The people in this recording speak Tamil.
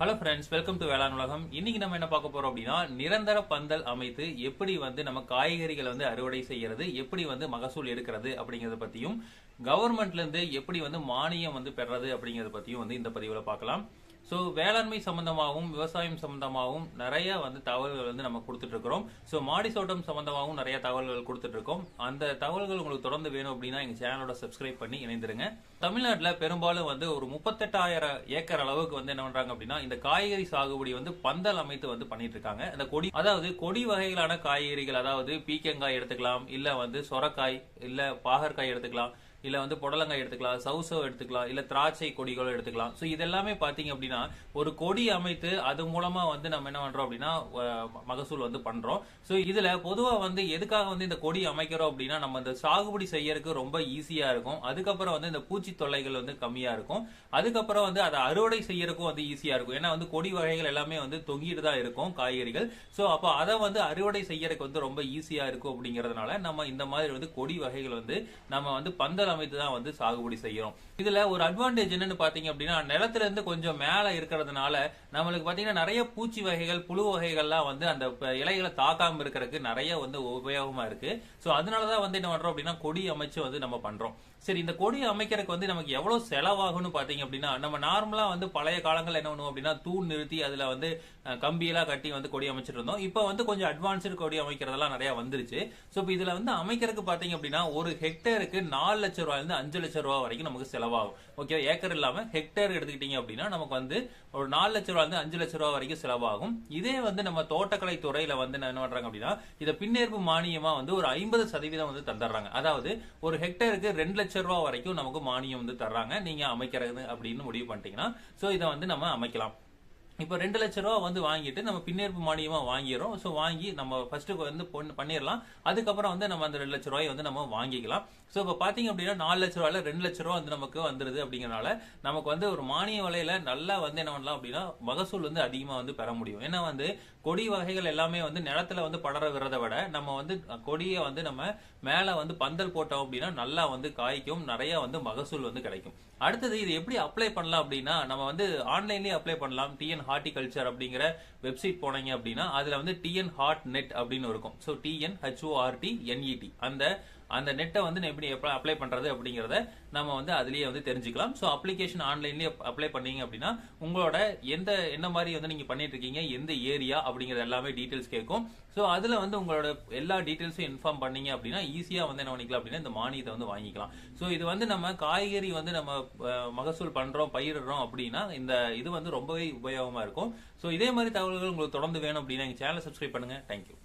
ஹலோ ஃப்ரெண்ட்ஸ் வெல்கம் டு வேளாண் உலகம் இன்னைக்கு நம்ம என்ன பார்க்க போறோம் அப்படின்னா நிரந்தர பந்தல் அமைத்து எப்படி வந்து நம்ம காய்கறிகளை வந்து அறுவடை செய்யறது எப்படி வந்து மகசூல் எடுக்கிறது அப்படிங்கறத பத்தியும் கவர்மெண்ட்ல இருந்து எப்படி வந்து மானியம் வந்து பெறது அப்படிங்கறத பத்தியும் வந்து இந்த பதிவுல பார்க்கலாம். ஸோ வேளாண்மை சம்பந்தமாகவும் விவசாயம் சம்பந்தமாகவும் நிறைய வந்து தகவல்கள் வந்து நம்ம கொடுத்துட்டு இருக்கிறோம் ஸோ மாடி தோட்டம் சம்பந்தமாகவும் நிறைய தகவல்கள் கொடுத்துட்டு இருக்கோம் அந்த தகவல்கள் உங்களுக்கு தொடர்ந்து வேணும் அப்படின்னா எங்க சேனலோட சப்ஸ்கிரைப் பண்ணி இணைந்துருங்க. தமிழ்நாட்டில் பெரும்பாலும் வந்து ஒரு முப்பத்தெட்டாயிரம் ஏக்கர் அளவுக்கு வந்து என்ன பண்றாங்க அப்படின்னா இந்த காய்கறி சாகுபடி வந்து பந்தல் அமைத்து வந்து பண்ணிட்டு இருக்காங்க அந்த கொடி அதாவது கொடி வகைகளான காய்கறிகள் அதாவது பீக்கங்காய் எடுத்துக்கலாம் இல்ல வந்து சொரக்காய் இல்ல பாகற்காய் எடுத்துக்கலாம் இல்லை வந்து புடலங்காய் எடுத்துக்கலாம் சவுசவ் எடுத்துக்கலாம் இல்லை திராட்சை கொடிகளோ எடுத்துக்கலாம். ஸோ இதெல்லாமே பார்த்தீங்க அப்படின்னா ஒரு கொடி அமைத்து அது மூலமாக வந்து நம்ம என்ன பண்றோம் அப்படின்னா மகசூல் வந்து பண்றோம். ஸோ இதில் பொதுவாக வந்து எதுக்காக வந்து இந்த கொடி அமைக்கிறோம் அப்படின்னா நம்ம இந்த சாகுபடி செய்யறதுக்கு ரொம்ப ஈஸியாக இருக்கும். அதுக்கப்புறம் வந்து இந்த பூச்சி தொல்லைகள் வந்து கம்மியாக இருக்கும். அதுக்கப்புறம் வந்து அதை அறுவடை செய்யறதுக்கும் வந்து ஈஸியாக இருக்கும். ஏன்னா வந்து கொடி வகைகள் எல்லாமே வந்து தொங்கிட்டு தான் இருக்கும் காய்கறிகள். ஸோ அப்போ அதை வந்து அறுவடை செய்யறதுக்கு வந்து ரொம்ப ஈஸியாக இருக்கும் அப்படிங்கிறதுனால நம்ம இந்த மாதிரி வந்து கொடி வகைகள் வந்து நம்ம வந்து பந்தல் அமைத்து தான் வந்து சாகுபடி செய்யறோம் இதுல ஒரு அட்வான்டேஜ் என்னன்னு பாத்தீங்க அப்படின்னா நிலத்துல இருந்து கொஞ்சம் மேல இருக்கிறதுனால நம்மளுக்கு பாத்தீங்கன்னா நிறைய பூச்சி வகைகள் புழு வகைகள்லாம் வந்து அந்த இலைகளை தாக்காம இருக்கிறதுக்கு நிறைய வந்து உபயோகமா இருக்கு. சோ அதனாலதான் வந்து என்ன பண்றோம் அப்படின்னா கொடி அமைச்சு வந்து நம்ம பண்றோம். சரி இந்த கொடி அமைக்கிறதுக்கு வந்து நமக்கு எவ்வளவு செலவாகும்னு பாத்தீங்க அப்படின்னா நம்ம நார்மலா வந்து பழைய காலங்கள்ல என்ன பண்ணுவோம் அப்படின்னா தூண் நிறுத்தி அதுல வந்து கம்பியெல்லாம் கட்டி வந்து கொடி அமைச்சிட்டு இருந்தோம். இப்போ வந்து கொஞ்சம் அட்வான்ஸ்டு கொடி அமைக்கிறதெல்லாம் நிறைய வந்துருச்சு. சோ இப்போ இதுல வந்து அமைக்கிறதுக்கு பாத்தீங்க அப்படின்னா ஒரு ஹெக்டேருக்கு நாலு லட்சம் ரூபாயிலிருந்து அஞ்சு லட்சம் ரூபா வரைக்கும் நமக்கு செலவாகும். ஓகே ஏக்கர் இல்லாம ஹெக்டேர் எடுத்துக்கிட்டீங்க அப்படின்னா நமக்கு வந்து ஒரு நாலு லட்ச ரூபாயிலிருந்து இருந்து அஞ்சு லட்சம் ரூபா வரைக்கும் செலவாகும். இதே வந்து நம்ம தோட்டக்கலை துறையில வந்து என்ன பண்றாங்க அப்படின்னா இதை பின்னேற்பு மானியமா வந்து ஒரு ஐம்பது சதவீதம் வந்து தந்துடுறாங்க. அதாவது ஒரு ஹெக்டேருக்கு ரெண்டு லட்சம் ரூபா வரைக்கும் நமக்கு மானியம் வந்து தர்றாங்க. நீங்க அமைக்கிறது அப்படின்னு முடிவு பண்ணிட்டீங்கன்னா சோ இதை வந்து நம்ம அமைக்கலாம். இப்போ ரெண்டு லட்ச ரூபா வந்து வாங்கிட்டு நம்ம பின்னேற்பு மானியமா வாங்கிடுறோம். ஸோ வாங்கி நம்ம ஃபர்ஸ்ட்டு வந்து பொண்ணு பண்ணிடலாம். அதுக்கப்புறம் வந்து நம்ம அந்த ரெண்டு லட்ச ரூபாயை வந்து நம்ம வாங்கிக்கலாம். ஸோ இப்போ பார்த்தீங்க அப்படின்னா நாலு லட்ச ரூபாயில் ரெண்டு லட்ச ரூபா வந்து நமக்கு வந்துருது அப்படிங்கறனால நமக்கு வந்து ஒரு மானிய விலையில் நல்லா வந்து என்ன பண்ணலாம் அப்படின்னா மகசூல் வந்து அதிகமாக வந்து பெற முடியும். ஏன்னா வந்து கொடி வகைகள் எல்லாமே வந்து நிலத்துல வந்து படர விடுறதை விட நம்ம வந்து கொடியை வந்து நம்ம மேலே வந்து பந்தல் போட்டோம் அப்படின்னா நல்லா வந்து காய்க்கும். நிறைய வந்து மகசூல் வந்து கிடைக்கும். அடுத்தது இது எப்படி அப்ளை பண்ணலாம் அப்படின்னா நம்ம வந்து ஆன்லைன்லேயே அப்ளை பண்ணலாம். டிஎன் ஹார்டிகல்ச்சர் அப்படிங்கிற வெப்சைட் போனீங்க அப்படின்னா அதுல வந்து டிஎன் ஹார்ட் நெட் அப்படின்னு இருக்கும். ஸோ டிஎன் ஹெச்ஓஆர்டி என்இடி அந்த அந்த நெட்டை வந்து நான் எப்படி அப்ளை பண்றது அப்படிங்கறத நம்ம வந்து அதுலயே வந்து தெரிஞ்சுக்கலாம். ஸோ அப்ளிகேஷன் ஆன்லைன்லயே அப்ளை பண்ணீங்க அப்படின்னா உங்களோட எந்த என்ன மாதிரி வந்து நீங்க பண்ணிட்டு இருக்கீங்க எந்த ஏரியா அப்படிங்கறது எல்லாமே டீடைல்ஸ் கேட்கும். ஸோ அதுல வந்து உங்களோட எல்லா டீடைல்ஸும் இன்ஃபார்ம் பண்ணீங்க அப்படின்னா ஈஸியா வந்து என்ன பண்ணிக்கலாம் அப்படின்னா இந்த மானியத்தை வந்து வாங்கிக்கலாம். ஸோ இது வந்து நம்ம காய்கறி வந்து நம்ம மகசூல் பண்றோம் பயிரிடுறோம் அப்படின்னா இந்த இது வந்து ரொம்பவே உபயோகமா இருக்கும். ஸோ இதே மாதிரி தகவல்கள் உங்களுக்கு தொடர்ந்து வேணும் அப்படின்னா எங்க சேனலை சப்ஸ்கிரைப் பண்ணுங்க. தேங்க்யூ